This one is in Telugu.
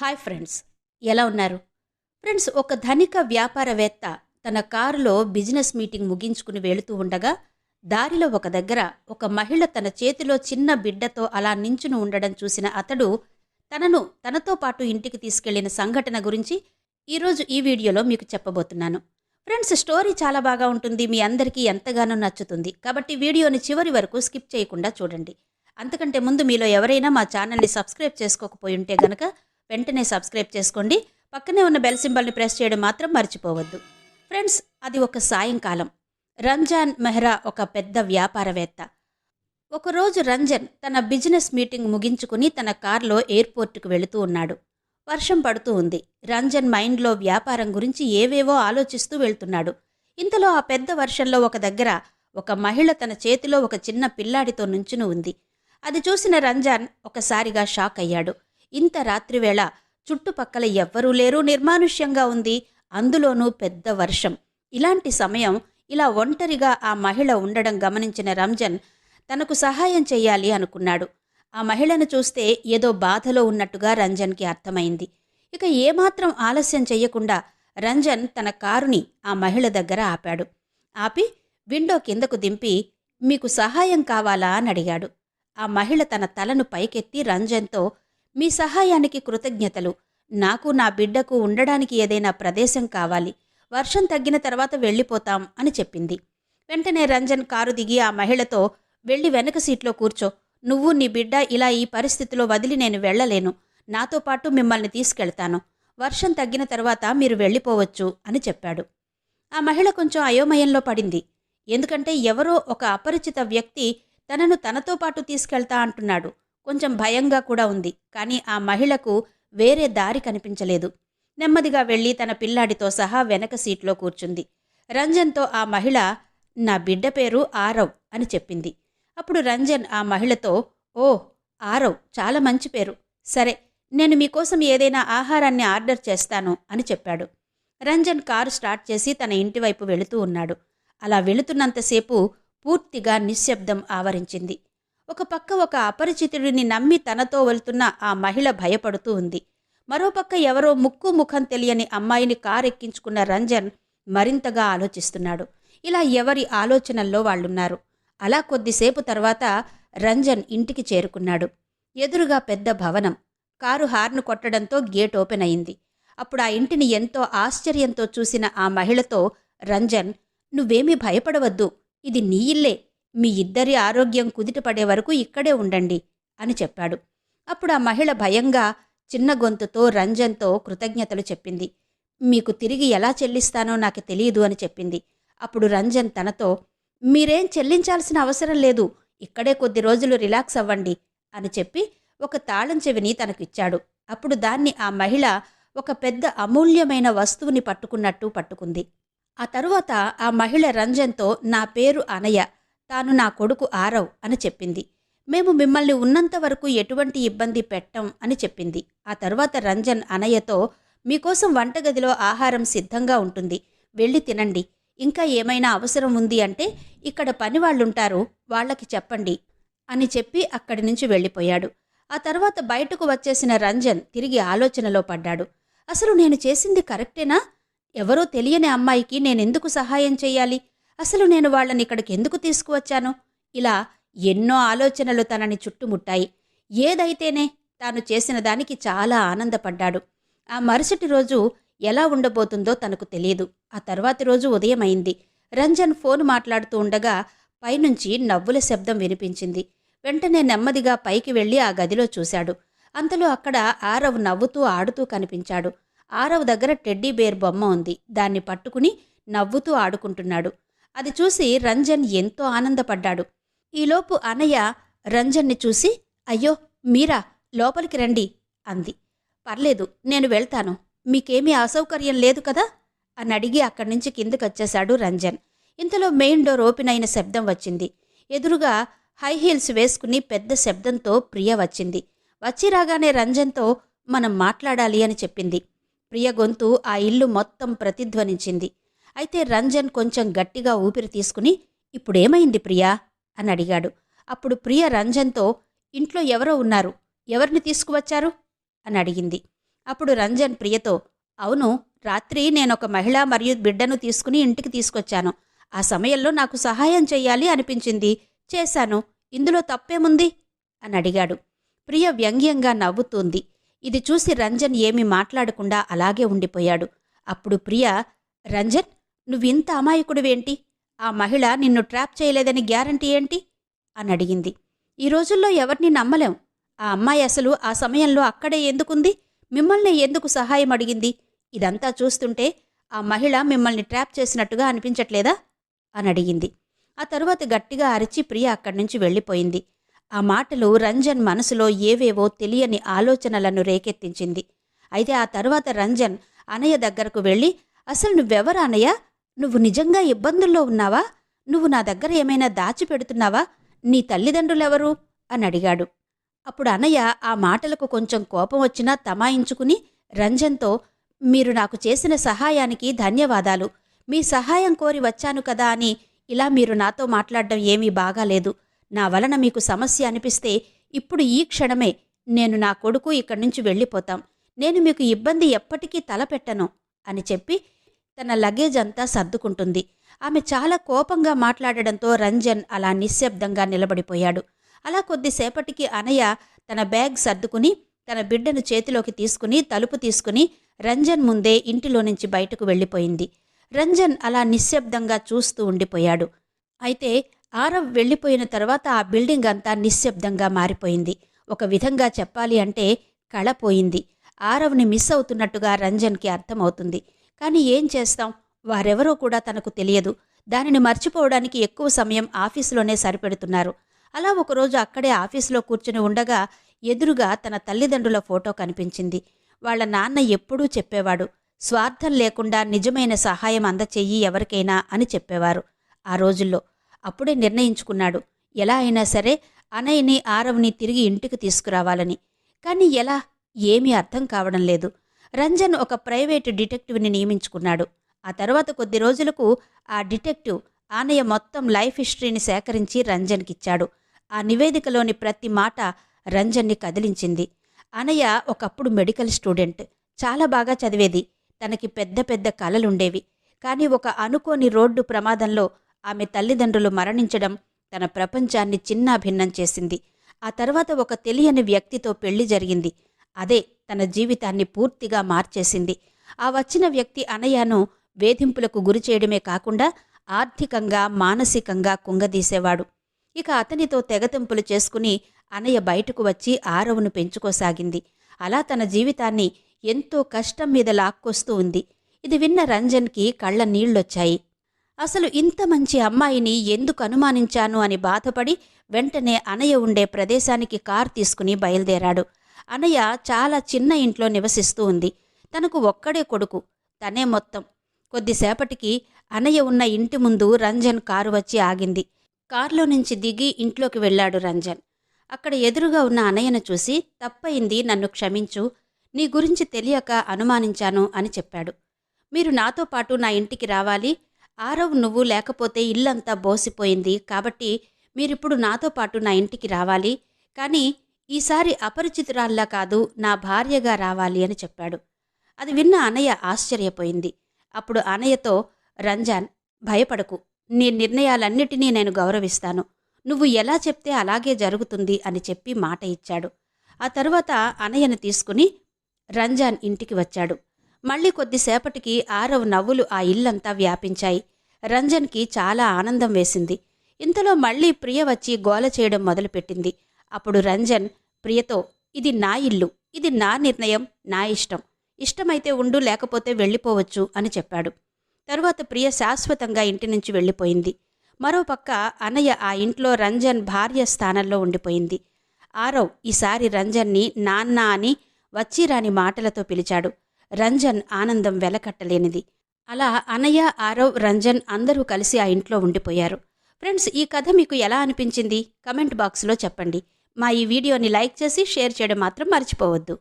హాయ్ ఫ్రెండ్స్ ఎలా ఉన్నారు? ఫ్రెండ్స్ ఒక ధనిక వ్యాపారవేత్త తన కారులో బిజినెస్ మీటింగ్ ముగించుకుని వెళుతూ ఉండగా దారిలో ఒక దగ్గర ఒక మహిళ తన చేతిలో చిన్న బిడ్డతో అలా నించుని ఉండడం చూసిన అతడు తనను తనతో పాటు ఇంటికి తీసుకెళ్ళిన సంఘటన గురించి ఈరోజు ఈ వీడియోలో మీకు చెప్పబోతున్నాను. ఫ్రెండ్స్ స్టోరీ చాలా బాగా ఉంటుంది మీ అందరికీ ఎంతగానో నచ్చుతుంది. కాబట్టి వీడియోని చివరి వరకు స్కిప్ చేయకుండా చూడండి. అంతకంటే ముందు మీలో ఎవరైనా మా ఛానల్ని సబ్స్క్రైబ్ చేసుకోకపోయి ఉంటే గనక వెంటనే సబ్స్క్రైబ్ చేసుకోండి. పక్కనే ఉన్న బెల్ సింబల్ని ప్రెస్ చేయడం మాత్రం మర్చిపోవద్దు. ఫ్రెండ్స్ అది ఒక సాయంకాలం. రంజాన్ మెహ్రా ఒక పెద్ద వ్యాపారవేత్త. ఒకరోజు రంజన్ తన బిజినెస్ మీటింగ్ ముగించుకుని తన కార్లో ఎయిర్పోర్టుకు వెళుతూ ఉన్నాడు. వర్షం పడుతూ ఉంది. రంజన్ మైండ్లో వ్యాపారం గురించి ఏవేవో ఆలోచిస్తూ వెళ్తున్నాడు. ఇంతలో ఆ పెద్ద వర్షంలో ఒక దగ్గర ఒక మహిళ తన చేతిలో ఒక చిన్న పిల్లాడితో నుంచుని ఉంది. అది చూసిన రంజాన్ ఒకసారిగా షాక్ అయ్యాడు. ఇంత రాత్రివేళ చుట్టుపక్కల ఎవ్వరూ లేరు నిర్మానుష్యంగా ఉంది. అందులోనూ పెద్ద వర్షం. ఇలాంటి సమయం ఇలా ఒంటరిగా ఆ మహిళ ఉండడం గమనించిన రంజన్ తనకు సహాయం చేయాలి అనుకున్నాడు. ఆ మహిళను చూస్తే ఏదో బాధలో ఉన్నట్టుగా రంజన్కి అర్థమైంది. ఇక ఏమాత్రం ఆలస్యం చెయ్యకుండా రంజన్ తన కారుని ఆ మహిళ దగ్గర ఆపాడు. ఆపి విండో కిందకు దింపి మీకు సహాయం కావాలా? అని అడిగాడు. ఆ మహిళ తన తలను పైకెత్తి రంజన్తో మీ సహాయానికి కృతజ్ఞతలు. నాకు నా బిడ్డకు ఉండడానికి ఏదైనా ప్రదేశం కావాలి. వర్షం తగ్గిన తర్వాత వెళ్ళిపోతాం అని చెప్పింది. వెంటనే రంజన్ కారు దిగి ఆ మహిళతో వెళ్ళి వెనక సీట్లో కూర్చో. నువ్వు నీ బిడ్డ ఇలా ఈ పరిస్థితిలో వదిలి నేను వెళ్ళలేను. నాతో పాటు మిమ్మల్ని తీసుకెళ్తాను. వర్షం తగ్గిన తర్వాత మీరు వెళ్ళిపోవచ్చు అని చెప్పాడు. ఆ మహిళ కొంచెం అయోమయంలో పడింది. ఎందుకంటే ఎవరో ఒక అపరిచిత వ్యక్తి తనను తనతో పాటు తీసుకెళ్తా అంటున్నాడు. కొంచెం భయంగా కూడా ఉంది. కానీ ఆ మహిళకు వేరే దారి కనిపించలేదు. నెమ్మదిగా వెళ్ళి తన పిల్లాడితో సహా వెనక సీట్లో కూర్చుంది. రంజన్తో ఆ మహిళ నా బిడ్డ పేరు ఆరవ్ అని చెప్పింది. అప్పుడు రంజన్ ఆ మహిళతో ఓ ఆరవ్ చాలా మంచి పేరు. సరే నేను మీకోసం ఏదైనా ఆహారాన్ని ఆర్డర్ చేస్తాను అని చెప్పాడు. రంజన్ కారు స్టార్ట్ చేసి తన ఇంటివైపు వెళుతూ ఉన్నాడు. అలా వెళుతున్నంతసేపు పూర్తిగా నిశ్శబ్దం ఆవరించింది. ఒక పక్క ఒక అపరిచితుడిని నమ్మి తనతో వెళ్తున్న ఆ మహిళ భయపడుతూ ఉంది. మరోపక్క ఎవరో ముక్కు ముఖం తెలియని అమ్మాయిని కారెక్కించుకున్న రంజన్ మరింతగా ఆలోచిస్తున్నాడు. ఇలా ఎవరి ఆలోచనల్లో వాళ్ళున్నారు. అలా కొద్దిసేపు తర్వాత రంజన్ ఇంటికి చేరుకున్నాడు. ఎదురుగా పెద్ద భవనం. కారు హార్ను కొట్టడంతో గేట్ ఓపెన్ అయింది. అప్పుడు ఆ ఇంటిని ఎంతో ఆశ్చర్యంతో చూసిన ఆ మహిళతో రంజన్ నువ్వేమీ భయపడవద్దు. ఇది నీ ఇల్లే. మీ ఇద్దరి ఆరోగ్యం కుదిటపడే వరకు ఇక్కడే ఉండండి అని చెప్పాడు. అప్పుడు ఆ మహిళ భయంగా చిన్న గొంతుతో రంజన్తో కృతజ్ఞతలు చెప్పింది. మీకు తిరిగి ఎలా చెల్లిస్తానో నాకు తెలియదు అని చెప్పింది. అప్పుడు రంజన్ తనతో మీరేం చెల్లించాల్సిన అవసరం లేదు ఇక్కడే కొద్ది రోజులు రిలాక్స్ అవ్వండి అని చెప్పి ఒక తాళం చెవిని తనకిచ్చాడు. అప్పుడు దాన్ని ఆ మహిళ ఒక పెద్ద అమూల్యమైన వస్తువుని పట్టుకున్నట్టు పట్టుకుంది. ఆ తరువాత ఆ మహిళ రంజన్తో నా పేరు అనయ్య తాను నా కొడుకు ఆరవ్ అని చెప్పింది. మేము మిమ్మల్ని ఉన్నంత వరకు ఎటువంటి ఇబ్బంది పెట్టం అని చెప్పింది. ఆ తర్వాత రంజన్ అనయ్యతో మీకోసం వంటగదిలో ఆహారం సిద్ధంగా ఉంటుంది. వెళ్ళి తినండి. ఇంకా ఏమైనా అవసరం ఉంది అంటే ఇక్కడ పనివాళ్ళుంటారు వాళ్ళకి చెప్పండి అని చెప్పి అక్కడి నుంచి వెళ్ళిపోయాడు. ఆ తర్వాత బయటకు వచ్చేసిన రంజన్ తిరిగి ఆలోచనలో పడ్డాడు. అసలు నేను చేసింది కరెక్టేనా? ఎవరో తెలియని అమ్మాయికి నేనెందుకు సహాయం చేయాలి? అసలు నేను వాళ్ళని ఇక్కడికి ఎందుకు తీసుకువచ్చాను? ఇలా ఎన్నో ఆలోచనలు తనని చుట్టుముట్టాయి. ఏదైతేనే తాను చేసిన దానికి చాలా ఆనందపడ్డాడు. ఆ మరుసటి రోజు ఎలా ఉండబోతుందో తనకు తెలియదు. ఆ తర్వాతి రోజు ఉదయం అయింది రంజన్ ఫోన్ మాట్లాడుతూ ఉండగా పైనుంచి నవ్వుల శబ్దం వినిపించింది. వెంటనే నెమ్మదిగా పైకి వెళ్ళి ఆ గదిలో చూశాడు. అంతలో అక్కడ ఆరవ్ నవ్వుతూ ఆడుతూ కనిపించాడు. ఆరవ్ దగ్గర టెడ్డీ బేర్ బొమ్మ ఉంది. దాన్ని పట్టుకుని నవ్వుతూ ఆడుకుంటున్నాడు. అది చూసి రంజన్ ఎంతో ఆనందపడ్డాడు. ఈలోపు అనయ్య రంజన్ని చూసి అయ్యో మీరా లోపలికి రండి అంది. పర్లేదు నేను వెళ్తాను. మీకేమీ అసౌకర్యం లేదు కదా? అని అడిగి అక్కడి నుంచి కిందకొచ్చేశాడు రంజన్. ఇంతలో మెయిన్ డోర్ ఓపెన్ అయిన శబ్దం వచ్చింది. ఎదురుగా హై హీల్స్ వేసుకుని పెద్ద శబ్దంతో ప్రియ వచ్చింది. వచ్చి రాగానే రంజన్తో మనం మాట్లాడాలి అని చెప్పింది. ప్రియ గొంతు ఆ ఇల్లు మొత్తం ప్రతిధ్వనించింది. అయితే రంజన్ కొంచెం గట్టిగా ఊపిరి తీసుకుని ఇప్పుడేమైంది ప్రియా? అని అడిగాడు. అప్పుడు ప్రియ రంజన్తో ఇంట్లో ఎవరో ఉన్నారు ఎవరిని తీసుకువచ్చారు? అని అడిగింది. అప్పుడు రంజన్ ప్రియతో అవును రాత్రి నేనొక మహిళ మరియు బిడ్డను తీసుకుని ఇంటికి తీసుకొచ్చాను. ఆ సమయంలో నాకు సహాయం చెయ్యాలి అనిపించింది. చేశాను. ఇందులో తప్పేముంది? అని అడిగాడు. ప్రియ వ్యంగ్యంగా నవ్వుతోంది. ఇది చూసి రంజన్ ఏమీ మాట్లాడకుండా అలాగే ఉండిపోయాడు. అప్పుడు ప్రియ రంజన్ నువ్వింత అమాయకుడివేంటి? ఆ మహిళ నిన్ను ట్రాప్ చేయలేదని గ్యారంటీ ఏంటి? అని అడిగింది. ఈ రోజుల్లో ఎవరిని నమ్మలేం. ఆ అమ్మాయి అసలు ఆ సమయంలో అక్కడే ఎందుకుంది? మిమ్మల్ని ఎందుకు సహాయం అడిగింది? ఇదంతా చూస్తుంటే ఆ మహిళ మిమ్మల్ని ట్రాప్ చేసినట్టుగా అనిపించట్లేదా? అని అడిగింది. ఆ తరువాత గట్టిగా అరిచి ప్రియ అక్కడి నుంచి వెళ్ళిపోయింది. ఆ మాటలు రంజన్ మనసులో ఏవేవో తెలియని ఆలోచనలను రేకెత్తించింది. అయితే ఆ తర్వాత రంజన్ అనయ్య దగ్గరకు వెళ్ళి అసలు నువ్వెవరు అనయ్య? నువ్వు నిజంగా ఇబ్బందుల్లో ఉన్నావా? నువ్వు నా దగ్గర ఏమైనా దాచిపెడుతున్నావా? నీ తల్లిదండ్రులెవరు? అని అడిగాడు. అప్పుడు అనయ్య ఆ మాటలకు కొంచెం కోపం వచ్చినా తమాయించుకుని రంజన్తో మీరు నాకు చేసిన సహాయానికి ధన్యవాదాలు. మీ సహాయం కోరి వచ్చాను కదా అని ఇలా మీరు నాతో మాట్లాడడం ఏమీ బాగాలేదు. నా వలన మీకు సమస్య అనిపిస్తే ఇప్పుడు ఈ క్షణమే నేను నా కొడుకు ఇక్కడి నుంచి వెళ్ళిపోతాం. నేను మీకు ఇబ్బంది ఎప్పటికీ తలపెట్టను అని చెప్పి తన లగేజ్ అంతా సర్దుకుంటుంది. ఆమె చాలా కోపంగా మాట్లాడడంతో రంజన్ అలా నిశ్శబ్దంగా నిలబడిపోయాడు. అలా కొద్దిసేపటికి అనయ్య తన బ్యాగ్ సర్దుకుని తన బిడ్డను చేతిలోకి తీసుకుని తలుపు తీసుకుని రంజన్ ముందే ఇంటిలో నుంచి బయటకు వెళ్ళిపోయింది. రంజన్ అలా నిశ్శబ్దంగా చూస్తూ ఉండిపోయాడు. అయితే ఆరవ్ వెళ్ళిపోయిన తర్వాత ఆ బిల్డింగ్ అంతా నిశ్శబ్దంగా మారిపోయింది. ఒక విధంగా చెప్పాలి అంటే కళపోయింది ఆరవ్ని మిస్ అవుతున్నట్టుగా రంజన్కి అర్థమవుతుంది. కానీ ఏం చేస్తాం? వారెవరో కూడా తనకు తెలియదు. దానిని మర్చిపోవడానికి ఎక్కువ సమయం ఆఫీసులోనే సరిపెడుతున్నారు. అలా ఒకరోజు అక్కడే ఆఫీసులో కూర్చుని ఉండగా ఎదురుగా తన తల్లిదండ్రుల ఫోటో కనిపించింది. వాళ్ళ నాన్న ఎప్పుడూ చెప్పేవాడు స్వార్థం లేకుండా నిజమైన సహాయం అందచెయ్యి ఎవరికైనా అని చెప్పేవారు ఆ రోజుల్లో. అప్పుడే నిర్ణయించుకున్నాడు ఎలా అయినా సరే అనయ్యని ఆరవ్ని తిరిగి ఇంటికి తీసుకురావాలని. కానీ ఎలా? ఏమీ అర్థం కావడం లేదు. రంజన్ ఒక ప్రైవేటు డిటెక్టివ్ని నియమించుకున్నాడు. ఆ తర్వాత కొద్ది రోజులకు ఆ డిటెక్టివ్ ఆనయ్య మొత్తం లైఫ్ హిస్టరీని సేకరించి రంజన్కిచ్చాడు. ఆ నివేదికలోని ప్రతి మాట రంజన్ని కదిలించింది. అనయ్య ఒకప్పుడు మెడికల్ స్టూడెంట్. చాలా బాగా చదివేది. తనకి పెద్ద పెద్ద కలలుండేవి. కానీ ఒక అనుకోని రోడ్డు ప్రమాదంలో ఆమె తల్లిదండ్రులు మరణించడం తన ప్రపంచాన్ని చిన్నాభిన్నం చేసింది. ఆ తర్వాత ఒక తెలియని వ్యక్తితో పెళ్ళి జరిగింది. అదే తన జీవితాన్ని పూర్తిగా మార్చేసింది. ఆ వచ్చిన వ్యక్తి అనయ్యను వేధింపులకు గురి చేయడమే కాకుండా ఆర్థికంగా మానసికంగా కుంగదీసేవాడు. ఇక అతనితో తెగతింపులు చేసుకుని అనయ్య బయటకు వచ్చి ఆరవును పెంచుకోసాగింది. అలా తన జీవితాన్ని ఎంతో కష్టం మీద లాక్కొస్తూ ఉంది. ఇది విన్న రంజన్కి కళ్ళ నీళ్ళొచ్చాయి అసలు ఇంత మంచి అమ్మాయిని ఎందుకు అనుమానించాను? అని బాధపడి వెంటనే అనయ్య ఉండే ప్రదేశానికి కార్ తీసుకుని బయలుదేరాడు. అనయ్య చాలా చిన్న ఇంట్లో నివసిస్తూ ఉంది. తనకు ఒక్కడే కొడుకు. తనే మొత్తం. కొద్దిసేపటికి అనయ్య ఉన్న ఇంటి ముందు రంజన్ కారు వచ్చి ఆగింది. కారులో నుంచి దిగి ఇంట్లోకి వెళ్ళాడు రంజన్. అక్కడ ఎదురుగా ఉన్న అనయ్యను చూసి తప్పయింది నన్ను క్షమించు. నీ గురించి తెలియక అనుమానించాను అని చెప్పాడు. మీరు నాతో పాటు నా ఇంటికి రావాలి. ఆరవ్ నువ్వు లేకపోతే ఇల్లంతా బోసిపోయింది. కాబట్టి మీరిప్పుడు నాతో పాటు నా ఇంటికి రావాలి. కానీ ఈసారి అపరిచితురాల్లా కాదు నా భార్యగా రావాలి అని చెప్పాడు. అది విన్న అనయ్య ఆశ్చర్యపోయింది. అప్పుడు అనయ్యతో రంజాన్ భయపడకు. నీ నిర్ణయాలన్నిటినీ నేను గౌరవిస్తాను. నువ్వు ఎలా చెప్తే అలాగే జరుగుతుంది అని చెప్పి మాట ఇచ్చాడు. ఆ తరువాత అనయ్యను తీసుకుని రంజాన్ ఇంటికి వచ్చాడు. మళ్ళీ కొద్దిసేపటికి ఆరవ్ నవ్వులు ఆ ఇల్లంతా వ్యాపించాయి. రంజన్కి చాలా ఆనందం వేసింది. ఇంతలో మళ్ళీ ప్రియ వచ్చి గోల చేయడం మొదలుపెట్టింది. అప్పుడు రంజన్ ప్రియతో ఇది నా ఇల్లు. ఇది నా నిర్ణయం నా ఇష్టం. ఇష్టమైతే ఉండు లేకపోతే వెళ్ళిపోవచ్చు అని చెప్పాడు. తరువాత ప్రియ శాశ్వతంగా ఇంటి నుంచి వెళ్ళిపోయింది. మరోపక్క అన్నయ్య ఆ ఇంట్లో రంజన్ భార్య స్థానంలో ఉండిపోయింది. ఆరవ్ ఈసారి రంజన్ని నాన్న అని వచ్చిరాని మాటలతో పిలిచాడు. రంజన్ ఆనందం వెలకట్టలేనిది. అలా అనయ్య ఆరవ్ రంజన్ అందరూ కలిసి ఆ ఇంట్లో ఉండిపోయారు. ఫ్రెండ్స్ ఈ కథ మీకు ఎలా అనిపించింది? కమెంట్ బాక్స్లో చెప్పండి. మా ఈ వీడియోని లైక్ చేసి షేర్ చేయడం మాత్రం మర్చిపోవద్దు.